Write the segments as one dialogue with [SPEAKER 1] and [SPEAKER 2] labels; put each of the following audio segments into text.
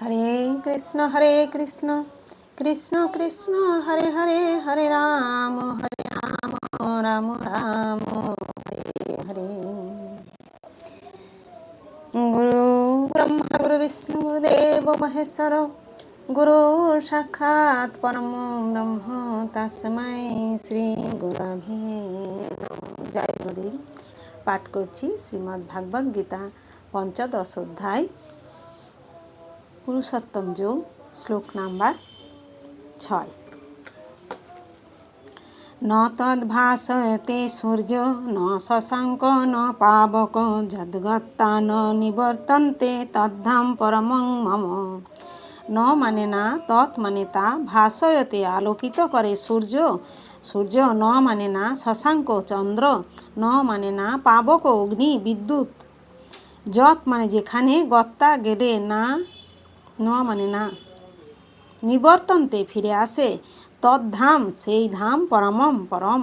[SPEAKER 1] হরে কৃষ্ণ হরে কৃষ্ণ কৃষ্ণ কৃষ্ণ হরে হরে হরে রাম হরে রাম রাম রাম হরে হরে গুরু ব্রহ্মা গুরু বিষ্ণু গুরুদেব মহেশ্বর গুরু সাক্ষাৎ পরম ব্রহ্ম তাসময় শ্রী গুরাভি জয় গুরুদেব পাঠ করছি শ্রীমদ্ ভাগবত গীতা পঞ্চদশ অধ্যায় পুরুষোত্তম যোগ শ্লোক নাম্বার ছয় ন তদ্ভাসয়তে সূর্য ন শশাঙ্ক ন পাবক যদ্গত্তা ন নিবর্তন্তে তদ্ধাম পরমং মম ন মানে না তৎ মানে তা ভাসয়তে আলোকিত করে সূর্য সূর্য ন মানে না শশাঙ্ক চন্দ্র ন মানে না পাবক অগ্নি বিদ্যুৎ যৎ মানে যেখানে গত্তা গেলে না নোয়া মানে না নিবর্তন্তে ফিরে আসে তদ্ধাম সেই ধাম পরমম পরম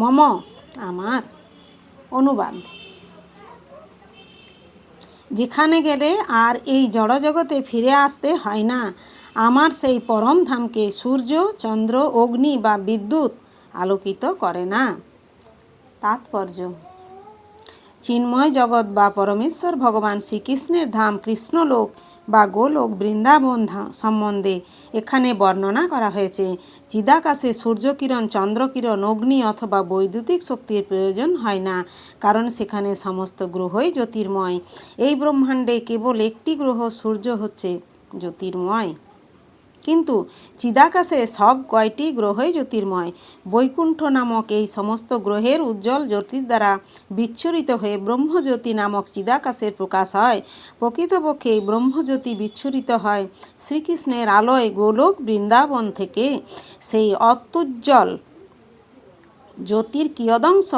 [SPEAKER 1] মম আমার অনুবাদ যেখানে গেলে আর এই জড়জগতে ফিরে আসতে হয় না আমার সেই পরম ধামকে সূর্য চন্দ্র অগ্নি বা বিদ্যুৎ আলোকিত করে না তাৎপর্য চিন্ময় জগৎ বা পরমেশ্বর ভগবান শ্রীকৃষ্ণের ধাম কৃষ্ণলোক বা গোলক বৃন্দাবন সম্বন্ধে এখানে বর্ণনা করা হয়েছে চিদাকাশে সূর্যকিরণ চন্দ্রকিরণ অগ্নি অথবা বৈদ্যুতিক শক্তির প্রয়োজন হয় না কারণ সেখানে সমস্ত গ্রহই জ্যোতির্ময় এই ব্রহ্মাণ্ডে কেবল একটি গ্রহ সূর্য হচ্ছে জ্যোতির্ময় কিন্তু চিদাকাশে সব কয়টি গ্রহই জ্যোতির্ময় বৈকুণ্ঠ নামক এই সমস্ত গ্রহের উজ্জ্বল জ্যোতির দ্বারা বিচ্ছুরিত হয়ে ব্রহ্মজ্যোতি নামক চিদাকাশের প্রকাশ হয় প্রকৃতপক্ষে এই ব্রহ্মজ্যোতি বিচ্ছুরিত হয় শ্রীকৃষ্ণের আলোয় গোলক বৃন্দাবন থেকে সেই অত্যুজ্জ্বল জ্যোতির কিয়দংশ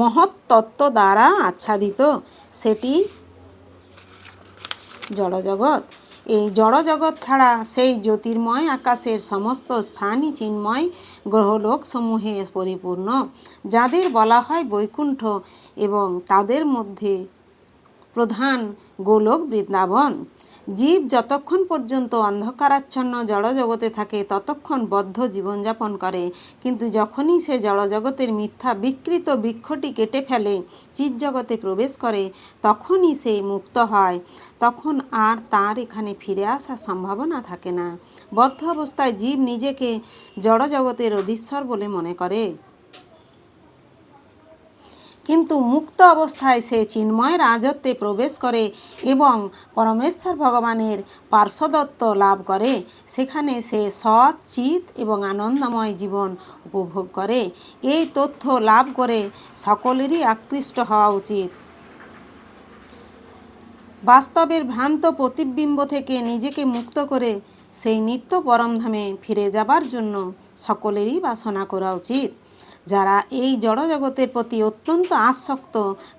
[SPEAKER 1] মহৎ তত্ত্ব দ্বারা আচ্ছাদিত সেটি জড়জগৎ এই জড়জগৎ ছাড়া সেই জ্যোতির্ময় আকাশের সমস্ত স্থানই চিন্ময় গ্রহলোকসমূহে পরিপূর্ণ যাদের বলা হয় বৈকুণ্ঠ এবং তাদের মধ্যে প্রধান গোলক বৃন্দাবন জীব যতক্ষণ পর্যন্ত অন্ধকারাচ্ছন্ন জড়জগতে থাকে ততক্ষণ বদ্ধ জীবনযাপন করে কিন্তু যখনই সে জড়জগতের মিথ্যা বিকৃত বৃক্ষটি কেটে ফেলে চিৎজগতে প্রবেশ করে তখনই সে মুক্ত হয় তখন আর তার এখানে ফিরে আসার সম্ভাবনা থাকে না বদ্ধ অবস্থায় জীব নিজেকে জড়জগতের অধীশ্বর বলে মনে করে কিন্তু মুক্ত অবস্থায় সে চিন্ময় রাজত্বে প্রবেশ করে এবং পরমেশ্বর ভগবানের পার্শ্বদত্ত লাভ করে সেখানে সে সৎ চিত এবং আনন্দময় জীবন উপভোগ করে এই তথ্য লাভ করে সকলেরই আকৃষ্ট হওয়া উচিত বাস্তবের ভ্রান্ত প্রতিবিম্ব থেকে নিজেকে মুক্ত করে সেই নিত্য পরমধামে ফিরে যাবার জন্য সকলেরই বাসনা করা উচিত যারা এই জড়জগতের প্রতি অত্যন্ত আসক্ত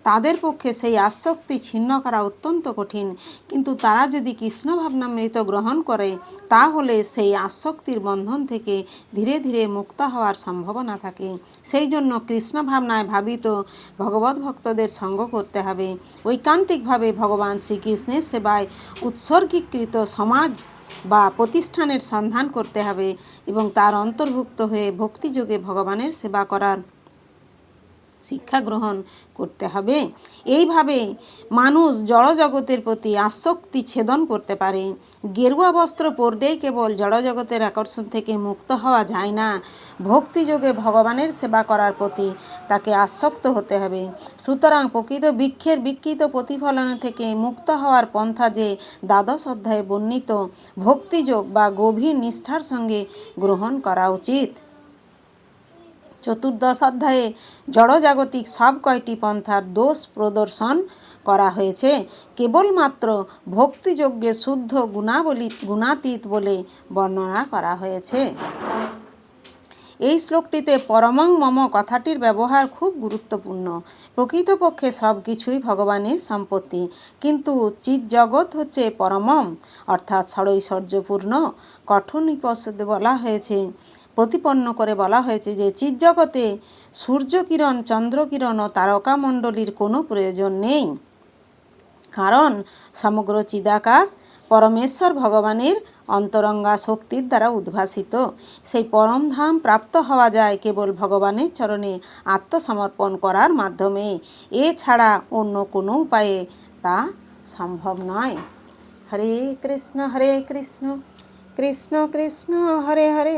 [SPEAKER 1] তাদের পক্ষে সেই আসক্তি ছিন্ন করা অত্যন্ত কঠিন কিন্তু তারা যদি কৃষ্ণ ভাবনামৃত গ্রহণ করে তাহলে সেই আসক্তির বন্ধন থেকে ধীরে ধীরে মুক্ত হওয়ার সম্ভাবনা থাকে সেই জন্য কৃষ্ণ ভাবনায় ভাবিত ভগবত ভক্তদের সঙ্গ করতে হবে ঐকান্তিকভাবে ভগবান শ্রীকৃষ্ণের সেবায় উৎসর্গীকৃত সমাজ বা প্রতিষ্ঠানের সন্ধান করতে হবে এবং তার অন্তর্ভুক্ত হয়ে ভক্তিযোগে ভগবানের সেবা করার শিক্ষা গ্রহণ করতে হবে এইভাবে মানুষ জড়জগতের প্রতি আসক্তি ছেদন করতে পারে গেরুয়া বস্ত্র পরলেই কেবল জড়জগতের আকর্ষণ থেকে মুক্ত হওয়া যায় না ভক্তিযোগে ভগবানের সেবা করার প্রতি তাকে আসক্ত হতে হবে সুতরাং প্রকৃত বৃক্ষের বিকৃত প্রতিফলন থেকে মুক্ত হওয়ার পন্থা যে দ্বাদশ অধ্যায়ে বর্ণিত ভক্তিযোগ বা গভীর নিষ্ঠার সঙ্গে গ্রহণ করা উচিত চতুর্দশ অধ্যায়ে জড়জাগতিক সব কয়টি পন্থার দোষ প্রদর্শন করা হয়েছে কেবলমাত্র ভক্তিযজ্ঞে শুদ্ধ গুণাবলী গুণাতীত বলে বর্ণনা করা হয়েছে এই শ্লোকটিতে পরমং মম কথাটির ব্যবহার খুব গুরুত্বপূর্ণ প্রকৃতপক্ষে সব কিছুই ভগবানের সম্পত্তি কিন্তু চিত জগৎ হচ্ছে পরমম অর্থাৎ সরৈশ্বর্যপূর্ণ কঠোর বলা হয়েছে প্রতিপন্ন করে বলা হয়েছে যে চিৎজগতে সূর্যকিরণ চন্দ্রকিরণ ও তারকামণ্ডলীর কোনো প্রয়োজন নেই কারণ সমগ্র চিদাকাশ পরমেশ্বর ভগবানের অন্তরঙ্গা শক্তির দ্বারা উদ্ভাসিত সেই পরমধাম প্রাপ্ত হওয়া যায় কেবল ভগবানের চরণে আত্মসমর্পণ করার মাধ্যমে এছাড়া অন্য কোনো উপায়ে তা সম্ভব নয় হরে কৃষ্ণ হরে কৃষ্ণ কৃষ্ণ কৃষ্ণ হরে হরে